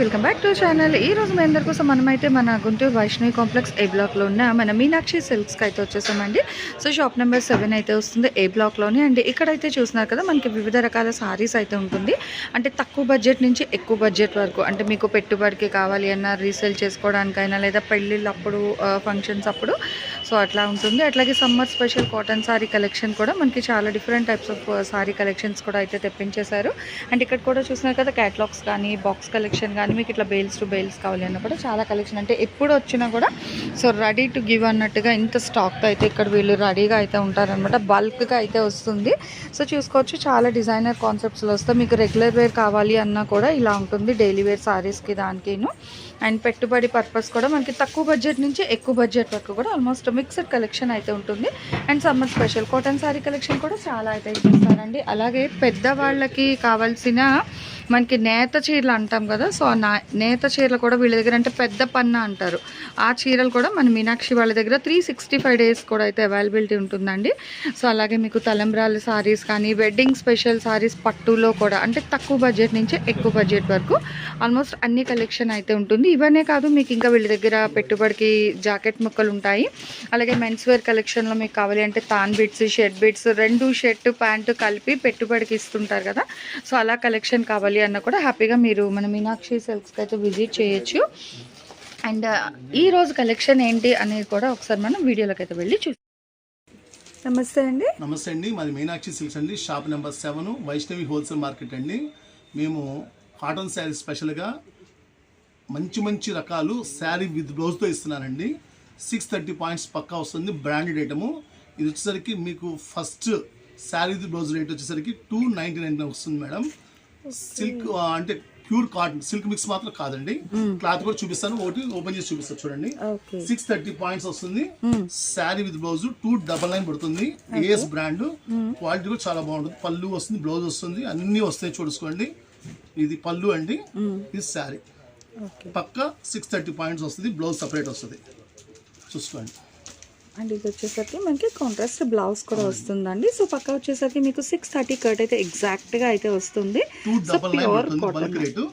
Welcome back to channel. ఈ రోజు మీ అందరి కోసం మనమైతే మన గుంటూరు వైష్ణవి కాంప్లెక్స్ ఏ బ్లాక్లో ఉన్న మన మీనాక్షి సిల్క్స్కి అయితే వచ్చేసామండి. సో షాప్ నెంబర్ సెవెన్ అయితే వస్తుంది ఏ బ్లాక్లోనే. అండ్ ఇక్కడైతే చూస్తున్నారు కదా మనకి వివిధ రకాల సారీస్ అయితే ఉంటుంది. అంటే తక్కువ బడ్జెట్ నుంచి ఎక్కువ బడ్జెట్ వరకు. అంటే మీకు పెట్టుబడికి కావాలి అన్న రీసేల్ చేసుకోవడానికైనా లేదా పెళ్ళిళ్ళు అప్పుడు ఫంక్షన్స్ అప్పుడు. సో అట్లా ఉంటుంది. అట్లాగే summer special cotton sari collection కూడా మనకి చాలా different types of sari collections కూడా అయితే తెప్పించేశారు. అండ్ ఇక్కడ కూడా చూసినారు కదా క్యాటలాగ్స్ కానీ బాక్స్ కలెక్షన్ కానీ కానీ మీకు ఇట్లా బెయిల్స్ టు బెయిల్స్ కావాలి అన్న కూడా చాలా కలెక్షన్. అంటే ఎప్పుడు వచ్చినా కూడా సో రెడీ టు గివ్ అన్నట్టుగా ఇంత స్టాక్తో అయితే ఇక్కడ వీళ్ళు రెడీగా అయితే ఉంటారనమాట బల్క్గా అయితే వస్తుంది. సో చూసుకోవచ్చు చాలా డిజైనర్ కాన్సెప్ట్స్లో వస్తాయి మీకు రెగ్యులర్ వేర్ కావాలి అన్నా కూడా ఇలా ఉంటుంది. డైలీ వేర్ సారీస్కి దానికిను. అండ్ పెట్టుబడి పర్పస్ కూడా మనకి తక్కువ బడ్జెట్ నుంచి ఎక్కువ బడ్జెట్ వరకు కూడా ఆల్మోస్ట్ మిక్స్డ్ కలెక్షన్ అయితే ఉంటుంది. And summer special cotton sari collection కూడా చాలా అయితే ఇస్తారండి. అలాగే పెద్దవాళ్ళకి కావాల్సిన మనకి నేత చీరలు అంటాం కదా సో ఆ నా- నేత చీరలు కూడా వీళ్ళ దగ్గర అంటే పెద్ద పన్న అంటారు. ఆ చీరలు కూడా మన మీనాక్షి వాళ్ళ దగ్గర త్రీ సిక్స్టీ ఫైవ్ డేస్ కూడా అయితే అవైలబిలిటీ ఉంటుందండి. సో అలాగే మీకు తలంబ్రాల సారీస్ కానీ వెడ్డింగ్ స్పెషల్ సారీస్ పట్టులో కూడా అంటే తక్కువ బడ్జెట్ నుంచి ఎక్కువ బడ్జెట్ వరకు ఆల్మోస్ట్ అన్ని కలెక్షన్ అయితే ఉంటుంది. ఇవన్నీ కాదు మీకు ఇంకా వీళ్ళ దగ్గర పెట్టుబడికి జాకెట్ ముక్కలు ఉంటాయి. అలాగే మెన్స్ వేర్ కలెక్షన్లో మీకు కావాలి అంటే తాన్ బిట్స్ షర్ట్ బిట్స్ రెండు షర్ట్ ప్యాంటు కలిపి పెట్టుబడికి ఇస్తుంటారు కదా. సో అలా కలెక్షన్ కావాలి. అన్న కూడా హ్యాపీగా మీరు మన మీనాక్షి సిల్క్స్కి అయితే విజిట్ చేయొచ్చు. అండ్ ఈ రోజు కలెక్షన్ ఏంటి అనేది కూడా ఒకసారి మనం వీడియోలోకి అయితే వెళ్ళి చూ నమస్తే అండి. నమస్తే అండి. మాది మీనాక్షి సిల్క్స్ అండి. Shop number seven Vaishnavi wholesale market అండి. మేము కాటన్ శారీ స్పెషల్గా మంచి మంచి రకాలు శారీ విత్ బ్లౌజ్తో ఇస్తున్నానండి. సిక్స్ థర్టీ పాయింట్స్ పక్కా వస్తుంది. బ్రాండెడ్ ఐటము ఇది వచ్చేసరికి మీకు first sari with blouse rate వచ్చేసరికి టూ నైంటీ నైన్ వస్తుంది మేడం. సిల్క్ ఆ, అంటే ప్యూర్ కాటన్ సిల్క్ మిక్స్ మాత్రం కాదండి. క్లాత్ కూడా చూపిస్తాను. ఒకటి ఓపెన్ చేసి చూపిస్తాను చూడండి. సిక్స్ థర్టీ పాయింట్స్ వస్తుంది. Sari with blouse two double nine పడుతుంది. ఏఎస్ బ్రాండ్ క్వాలిటీ కూడా చాలా బాగుంటుంది. పళ్ళు వస్తుంది బ్లౌజ్ వస్తుంది అన్ని వస్తాయి చూసుకోండి. ఇది పళ్ళు అండి. ఇది శారీ పక్క సిక్స్ థర్టీ పాయింట్స్ వస్తుంది బ్లౌజ్ సపరేట్ వస్తుంది. చూసుకోండి. అండ్ ఇది వచ్చేసరికి మనకి కాంట్రాస్ట్ బ్లౌజ్ కూడా వస్తుందండి. సో పక్క వచ్చేసరికి మీకు సిక్స్ థర్టీ కట్ అయితే ఎగ్జాక్ట్గా అయితే వస్తుంది. So pure bulk rate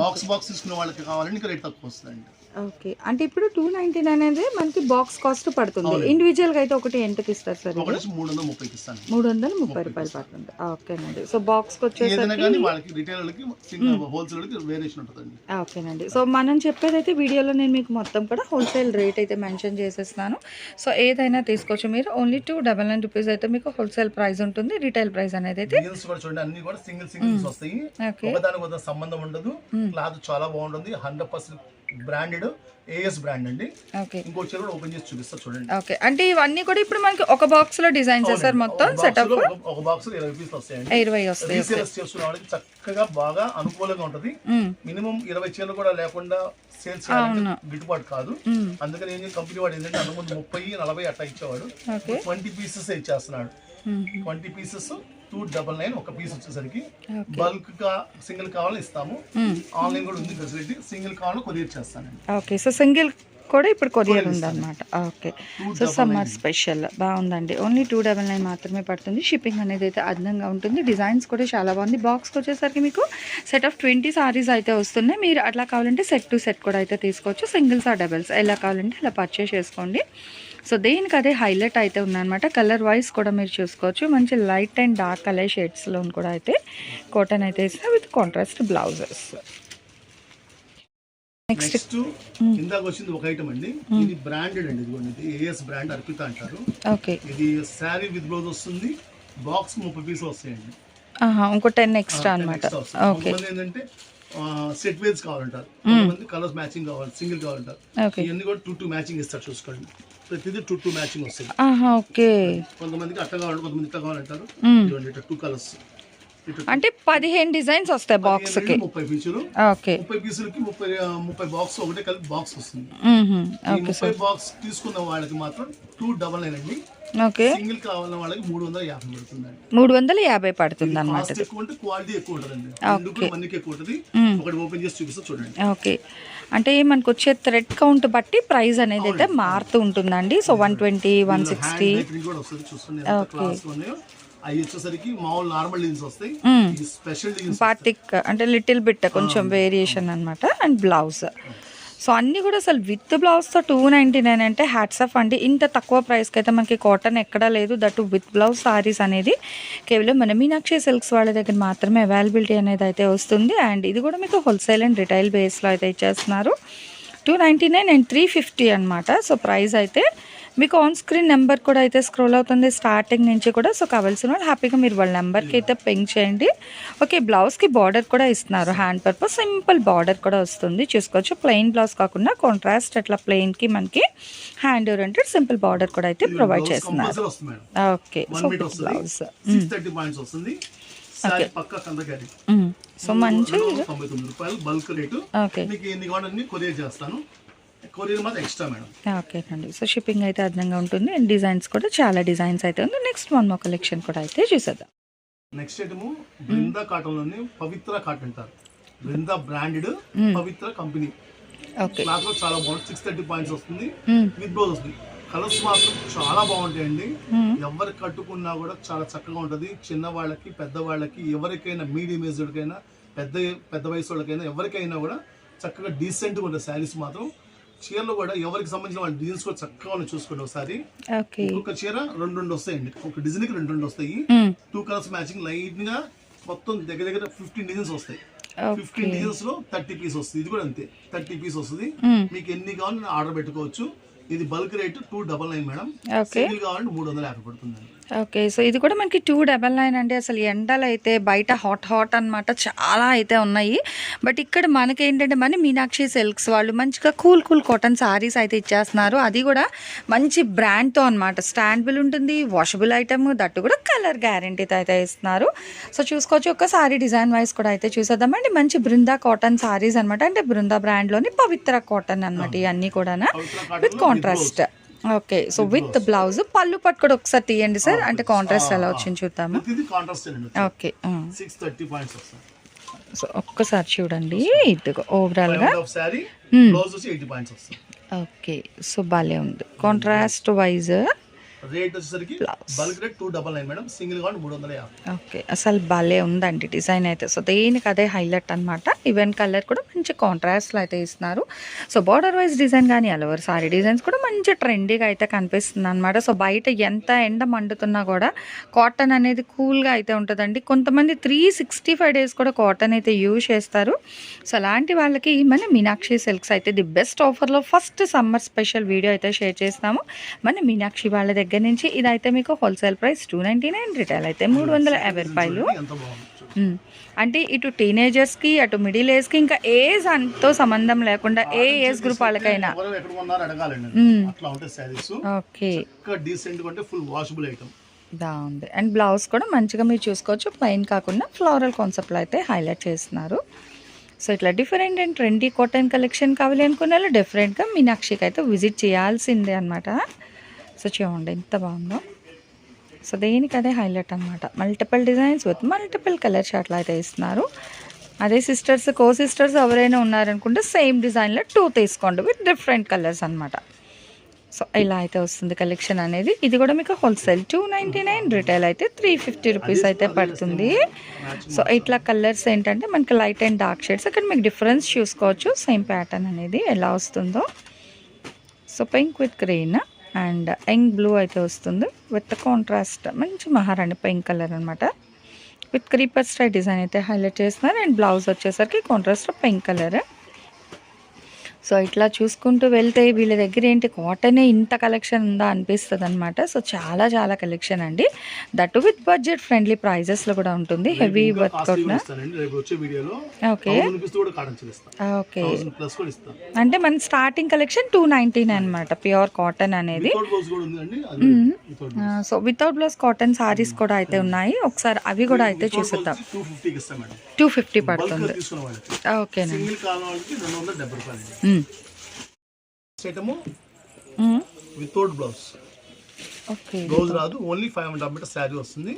box box తీసుకునే వాళ్ళకి కావాలంటే రేట్ తక్కువ వస్తుందండి. ఓకే. అంటే ఇప్పుడు టూ నైన్టీ నైన్ అనేది మనకి బాక్స్ కాస్ట్ పడుతుంది. ఇండివిజువల్గా అయితే ఒకటి ఎంతకి ఇస్తారు సార్ మూడు వందల ముప్పై రూపాయలు పడుతుంది. ఓకేనండి సో బాక్స్ ఓకేనండి సో మనం చెప్పేదైతే వీడియోలో నేను మీకు మొత్తం కూడా హోల్సేల్ రేట్ అయితే మెన్షన్ చేసేస్తున్నాను. సో ఏదైనా తీసుకోవచ్చు. మీరు only two double nine rupees అయితే మీకు హోల్సేల్ ప్రైస్ ఉంటుంది. రీటైల్ ప్రైస్ అనేది అయితే అన్ని కూడా సింగిల్ సింగిల్స్ వస్తాయి. సంబంధం ఉండదు. క్లాత్ చాలా బాగుంటుంది. Hundred percent branded AS brand అండి. ఓకే ఇంకో చీర కూడా ఓపెన్ చేసి చూపిస్తా చూడండి. ఓకే అంటే ఇవన్నీ కూడా ఇప్పుడు మనకి ఒక బాక్స్లో డిజైన్స్ సార్ మొత్తం సెటప్లో ఒక- బాక్స్ ఇరవై పీసులు వస్తాయండి. ఇరవై వస్తాయి. రీసేల్స్ వాళ్ళకి చక్కగా బాగా అనుకూలంగా ఉంటది. మ్మ్. మినిమం ఇరవై చీరలు కూడా లేకుండా సేల్స్ గిట్టుబాటు కాదు. మ్మ్. అందుకని ఏం కంపెనీ వాడు ఏంటంటే అంతకుముందు ముప్పై నలభై అట్లా ఇచ్చేవాడు. ట్వంటీ పీసెస్ ఇచ్చేస్తున్నాడు. మ్మ్. Twenty pieces two double nine ఒక పీస్ వచ్చేసరికి బల్క్గా సింగిల్ కావాలని ఇస్తాము. ఆన్లైన్ కూడా ఉంది ఫెసిలిటీ సింగిల్ కావాలని కొరియర్ చేస్తానండి. ఓకే. సో సింగిల్ కూడా ఇప్పుడు కొరియర్ ఉందన్నమాట. ఓకే. సో సమ్మర్ స్పెషల్ బాగుందండి. ఓన్లీ టూ డబల్ నైన్ మాత్రమే పడుతుంది. షిప్పింగ్ అనేది అయితే అదనంగా ఉంటుంది. డిజైన్స్ కూడా చాలా బాగుంది. బాక్స్కి వచ్చేసరికి మీకు సెట్ ఆఫ్ ట్వంటీ సారీస్ అయితే వస్తున్నాయి. మీరు అట్లా కావాలంటే సెట్ టు సెట్ కూడా అయితే తీసుకోవచ్చు. సింగిల్స్ ఆ డబల్స్ ఎలా కావాలంటే అలా పర్చేస్ చేసుకోండి. సో దేనికి అదే హైలైట్ అయితే ఉందన్నమాట. కలర్ వైజ్ కూడా మీరు చూసుకోవచ్చు. మంచి లైట్ అండ్ డార్క్ కలర్ షేడ్స్లో కూడా అయితే. కాటన్ అయితే వేసిన విత్ కాంట్రాస్ట్ బ్లౌజెస్. నెక్స్ట్ ఇందాక వచ్చింది ఒక ఐటమ్ అండి. ఇది బ్రాండెడ్ అండి ఇదిగోండి. ఇది ఏఎస్ బ్రాండ్ అర్పిత అంటారు. ఓకే. ఇది శారీ విత్ బ్లౌజ్ వస్తుంది. బాక్స్ ముప్పై పీసులు వస్తాయండి. ఇంకో టెన్ ఎక్స్ట్రా అనమాట. ఓకే. ఏంటంటే సెట్ వేర్స్ కావాలంటారు. కలర్స్ మ్యాచింగ్ కావాలి సింగిల్ కావాలంటారు. ఇవన్నీ కూడా టూ టూ మ్యాచింగ్ ఇస్తారు చూసుకోండి. ప్రతిదీ టూ టూ మ్యాచింగ్ వస్తుంది. ఓకే. కొంతమందికి అట్ట కావాలి కొంతమంది ఇట్ట కావాలంటారు. ఇట్లా టూ కలర్స్ అంటే పదిహేను డిజైన్స్ వస్తాయి బాక్స్కి ముప్పై పీసులు. ఓకే. ముప్పై పీసులకి ముప్పై ముప్పై బాక్స్ ఒకటే కలిపి బాక్స్ వస్తుంది. ఓకే ముప్పై బాక్స్ తీసుకున్న వాళ్ళకి మాత్రం టూ డబల్ నైన్ అండి. ఓకే. సింగిల్ కావాలన్న వాళ్ళకి మూడు వందల యాభై పడుతుందండి. మూడు వందల యాభై పడుతుంది అనమాట క్వాలిటీ ఎక్కువ ఉంటుందండి. ఎక్కువ ఉంటుంది. ఒకటి ఓపెన్ చేసి చూపిస్తా చూడండి. ఓకే. అంటే మనకు వచ్చే థ్రెడ్ కౌంట్ బట్టి ప్రైస్ అనేది అయితే మారుతూ ఉంటుందండి. So one twenty one sixty hand అవి వచ్చేసరికి మామూలు నార్మల్ డిజైన్స్ వస్తాయి. స్పెషల్ డిజైన్స్ బాటిక్ అంటే లిటిల్ బిట్ కొంచెం వేరియేషన్ అనమాట అండ్ బ్లౌజ్. సో అన్నీ కూడా అసలు విత్ బ్లౌజ్తో టూ నైంటీ నైన్ అంటే హ్యాట్స్ ఆఫ్ అండి. ఇంత తక్కువ ప్రైస్కి అయితే మనకి కాటన్ ఎక్కడా లేదు. దట్ విత్ బ్లౌజ్ సారీస్ అనేది కేవలం మన మీనాక్షి సిల్క్స్ వాళ్ళ దగ్గర మాత్రమే అవైలబిలిటీ అనేది అయితే వస్తుంది. అండ్ ఇది కూడా మీకు హోల్సేల్ అండ్ రిటైల్ బేస్లో అయితే ఇచ్చేస్తున్నారు. Two ninety nine and three fifty అనమాట సో ప్రైస్ అయితే మీకు ఆన్ స్క్రీన్ నెంబర్ కూడా అయితే స్క్రోల్ అవుతుంది స్టార్టింగ్ నుంచి కూడా. సో కావాల్సిన వాళ్ళు హ్యాపీగా మీరు వాళ్ళ నెంబర్కి అయితే పెంక్ చేయండి. ఓకే బ్లౌజ్కి బార్డర్ కూడా ఇస్తున్నారు హ్యాండ్ పర్పస్ సింపుల్ బార్డర్ కూడా వస్తుంది. చూసుకోవచ్చు. ప్లెయిన్ బ్లౌజ్ కాకుండా కాంట్రాస్ట్ అట్లా ప్లెయిన్కి మనకి హ్యాండ్ ఓరియంటెడ్ సింపుల్ బార్డర్ కూడా అయితే ప్రొవైడ్ చేస్తున్నారు. ఓకే సో బ్లౌజ్ సో మంచి తొంభై తొమ్మిది రూపాయలు బల్క్ రేటు ఓకే కొరియర్ మాత్రం ఎక్స్ట్రా మేడం. ఓకేనండి సో షిప్పింగ్ అయితే అదనంగా ఉంటుంది. అండ్ డిజైన్స్ కూడా చాలా డిజైన్స్ అయితే ఉంది. నెక్స్ట్ వన్ మో కలెక్షన్ కూడా అయితే చూసేద్దాం. నెక్స్ట్ ఐటమ్ బృందా కాటన్లోని పవిత్ర కాటన్ అంటారు Brinda branded Pavitra company. Okay. క్లాత్లో చాలా బాగుంటుంది. సిక్స్ థర్టీ పాయింట్స్ వస్తుంది. విత్ బ్లౌజ్ వస్తుంది. కలర్స్ మాత్రం చాలా బాగుంటాయండి. మ్మ్. ఎవరు కట్టుకున్నా కూడా చాలా చక్కగా ఉంటది. చిన్న వాళ్ళకి పెద్ద వాళ్ళకి ఎవరికైనా మీడియం ఏజ్డ్కైనా పెద్ద పెద్ద వయసు వాళ్ళకైనా ఎవరికైనా కూడా చక్కగా డీసెంట్గా ఉంటుంది శారీస్ మాత్రం. చీరలు కూడా ఎవరికి సంబంధించిన వాళ్ళ డిజైన్స్ కూడా చక్కగా ఉన్నాయి చూసుకోండి ఒకసారి. ఒక్కొక్క చీర రెండు రెండు వస్తాయండి. ఒక డిజైన్కి రెండు రెండు వస్తాయి. టూ కలర్స్ మ్యాచింగ్ లైట్గా మొత్తం దగ్గర దగ్గర ఫిఫ్టీన్ డిజైన్స్ వస్తాయి. ఫిఫ్టీన్ డిజైన్స్లో థర్టీ పీస్ వస్తుంది. ఇది కూడా అంతే. థర్టీ పీస్ వస్తుంది. మీకు ఎన్ని కావాలని ఆర్డర్ పెట్టుకోవచ్చు. ఇది bulk rate two double nine madam. Single కావాలంటే మూడు వందల యాభై పడుతుందండి. ఓకే సో ఇది కూడా మనకి టూ డబల్ నైన్ అండి. అసలు ఎండలు అయితే బయట హాట్ హాట్ అన్నమాట. చాలా అయితే ఉన్నాయి. బట్ ఇక్కడ మనకి ఏంటంటే మన మీనాక్షి సిల్క్స్ వాళ్ళు మంచిగా కూల్ కూల్ కాటన్ సారీస్ అయితే ఇచ్చేస్తున్నారు. అది కూడా మంచి బ్రాండ్తో అనమాట స్టాండబుల్ ఉంటుంది వాషబుల్ ఐటమ్ దట్టు కూడా కలర్ గ్యారంటీతో అయితే ఇస్తున్నారు. సో చూసుకోవచ్చు ఒక సారీ డిజైన్ వైజ్ కూడా అయితే చూసేద్దామండి మంచి బృందా కాటన్ సారీస్ అనమాట అంటే బృందా బ్రాండ్లోని పవిత్ర కాటన్ అనమాట ఇవన్నీ కూడా with contrast okay. So with blouse పళ్ళు పట్టు కూడా ఒకసారి తీయండి సార్. అంటే కాంట్రాస్ట్ ఎలా వచ్చింది చూద్దాము. ఓకే సో ఒక్కసారి చూడండి. ఇదిగో ఓవరాల్గా వస్తాయి. ఓకే. సో భలే ఉంది. కాంట్రాస్ట్ వైజ్ రేట్ వచ్చేసరికి bulk rate two double nine madam. Single కావాలి మూడు వందల యాభై. ఓకే. అసలు భలే ఉందండి డిజైన్ అయితే. సో దేనికి అదే హైలైట్ అనమాట ఈవెన్ కలర్ కూడా మంచి కాంట్రాస్ట్లో అయితే ఇస్తున్నారు. సో బార్డర్ వైజ్ డిజైన్ కానీ అలవర్ సారీ డిజైన్స్ కూడా మంచి ట్రెండీగా అయితే కనిపిస్తుంది అనమాట సో బయట ఎంత ఎండ మండుతున్నా కూడా కాటన్ అనేది కూల్గా అయితే ఉంటుందండి. కొంతమంది త్రీ సిక్స్టీ ఫైవ్ డేస్ కూడా కాటన్ అయితే యూజ్ చేస్తారు. సో అలాంటి వాళ్ళకి మన మీనాక్షి సిల్క్స్ అయితే ది బెస్ట్ ఆఫర్లో ఫస్ట్ సమ్మర్ స్పెషల్ వీడియో అయితే షేర్ చేస్తాము. మన మీనాక్షి వాళ్ళ దగ్గర నుంచి ఇదైతే మీకు wholesale price two ninety nine retail అయితే మూడు వందల యాభై రూపాయలు. మ్మ్. అంటే ఇటు టీనేజర్స్కి అటు మిడిల్ ఏజ్కి ఇంకా ఏజ్ అంతో సంబంధం లేకుండా ఏ ఏజ్ గ్రూప్ వాళ్ళకైనా. ఓకే ఐటమ్ బాగుంది. అండ్ బ్లౌజ్ కూడా మంచిగా మీరు చూసుకోవచ్చు. ప్లెయిన్ కాకుండా ఫ్లోరల్ కాన్సెప్ట్లో అయితే హైలైట్ చేస్తున్నారు. సో ఇట్లా different and trendy cotton collection కావాలి అనుకున్న వాళ్ళు డెఫినెట్గా మీనాక్షికి అయితే విజిట్ చేయాల్సిందే అనమాట సో చూడండి ఎంత బాగుందో. సో దేనికి అదే హైలైట్ అనమాట multiple designs with multiple colours అట్లా అయితే ఇస్తున్నారు. అదే సిస్టర్స్ కో సిస్టర్స్ ఎవరైనా ఉన్నారనుకుంటే సేమ్ డిజైన్లో టూ తీసుకోండి విత్ డిఫరెంట్ కలర్స్ అనమాట సో ఇలా అయితే వస్తుంది కలెక్షన్ అనేది. ఇది కూడా మీకు wholesale two ninety nine retail అయితే త్రీ ఫిఫ్టీ రూపీస్ అయితే పడుతుంది. సో ఇట్లా కలర్స్ ఏంటంటే మనకి లైట్ అండ్ డార్క్ షేడ్స్ అక్కడ మీకు డిఫరెన్స్ చూసుకోవచ్చు. సేమ్ ప్యాటర్న్ అనేది ఎలా వస్తుందో. So pink with green and young blue అయితే వస్తుంది. విత్ కాంట్రాస్ట్ మంచి మహారాణి పింక్ కలర్ అనమాట విత్ క్రీపర్ స్టైల్ డిజైన్ అయితే హైలైట్ చేస్తున్నారు. అండ్ బ్లౌజ్ వచ్చేసరికి కాంట్రాస్ట్ పింక్ కలర్. సో ఇట్లా చూసుకుంటూ వెళ్తే వీళ్ళ దగ్గర ఏంటి కాటనే ఇంత కలెక్షన్ ఉందా అనిపిస్తుంది అనమాట సో చాలా చాలా కలెక్షన్ అండి. దట్ విత్ బడ్జెట్ ఫ్రెండ్లీ ప్రైజెస్లో కూడా ఉంటుంది. Heavy work okay. ఓకే. అంటే మన starting collection two ninety nine అనమాట ప్యూర్ కాటన్ అనేది so without blouse cotton saris కూడా అయితే ఉన్నాయి. ఒకసారి అవి కూడా అయితే చూసేద్దాం. టూ ఫిఫ్టీ పడుతుంది. ఓకేనండి. Without blouse. ఓకే. బ్లౌజ్ రాదు only five hundred metre sari వస్తుంది.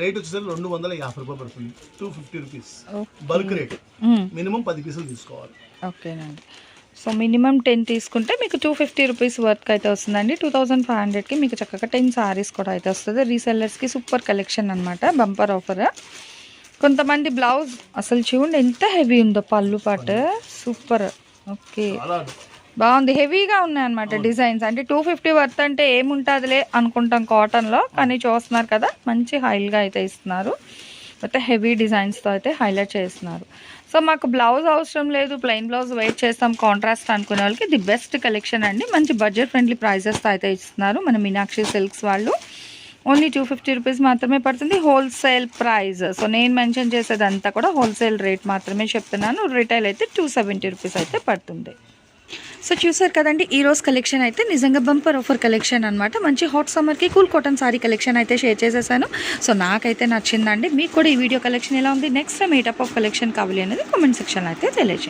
రేట్ వచ్చేసరికి రెండు వందల యాభై రూపాయలు పడుతుంది. Two fifty rupees. Bulk rate. Minimum పది పీసులు తీసుకోవాలి. ఓకేనండి. సో మినిమం టెన్ తీసుకుంటే మీకు టూ ఫిఫ్టీ రూపీస్ వర్క్ అయితే వస్తుందండి. టూ థౌజండ్ ఫైవ్ హండ్రెడ్కి మీకు చక్కగా టెన్ సారీస్ కూడా అయితే వస్తుంది. రీసెల్లర్స్కి సూపర్ కలెక్షన్ అనమాట బంపర్ ఆఫర్. కొంతమంది బ్లౌజ్ అసలు చూడండి ఎంత హెవీ ఉందో పళ్ళు పాటు. సూపర్. ఓకే. బాగుంది. హెవీగా ఉన్నాయన్నమాట డిజైన్స్. అంటే టూ ఫిఫ్టీ వర్త్ అంటే ఏముంటుందిలే అనుకుంటాం కాటన్లో కానీ చూస్తున్నారు కదా మంచి హైల్గా అయితే ఇస్తున్నారు. అయితే హెవీ డిజైన్స్తో అయితే హైలైట్ చేస్తున్నారు. సో మాకు బ్లౌజ్ అవసరం లేదు ప్లెయిన్ బ్లౌజ్ వెయిట్ చేస్తాం. కాంట్రాస్ట్ అనుకునే వాళ్ళకి ది బెస్ట్ కలెక్షన్ అండి. మంచి బడ్జెట్ ఫ్రెండ్లీ ప్రైజెస్తో అయితే ఇస్తున్నారు మన మీనాక్షి సిల్క్స్ వాళ్ళు. ఓన్లీ టూ ఫిఫ్టీ రూపీస్ మాత్రమే పడుతుంది. Wholesale price. సో నేను మెన్షన్ చేసేదంతా కూడా హోల్సేల్ రేట్ మాత్రమే చెప్తున్నాను. రిటైల్ అయితే టూ సెవెంటీ రూపీస్ అయితే పడుతుంది. సో చూసారు కదండి ఈ రోజు కలెక్షన్ అయితే నిజంగా బంపర్ ఆఫర్ కలెక్షన్ అనమాట మంచి హాట్ సమ్మర్కి కూల్ కాటన్ సారీ కలెక్షన్ అయితే షేర్ చేసేసాను. సో నాకైతే నచ్చిందండి. మీకు కూడా ఈ వీడియో కలెక్షన్ ఎలా ఉంది? నెక్స్ట్ టైం ఏ టైప్ ఆఫ్ కలెక్షన్ కావాలి అనేది కామెంట్ సెక్షన్ అయితే తెలియజేయండి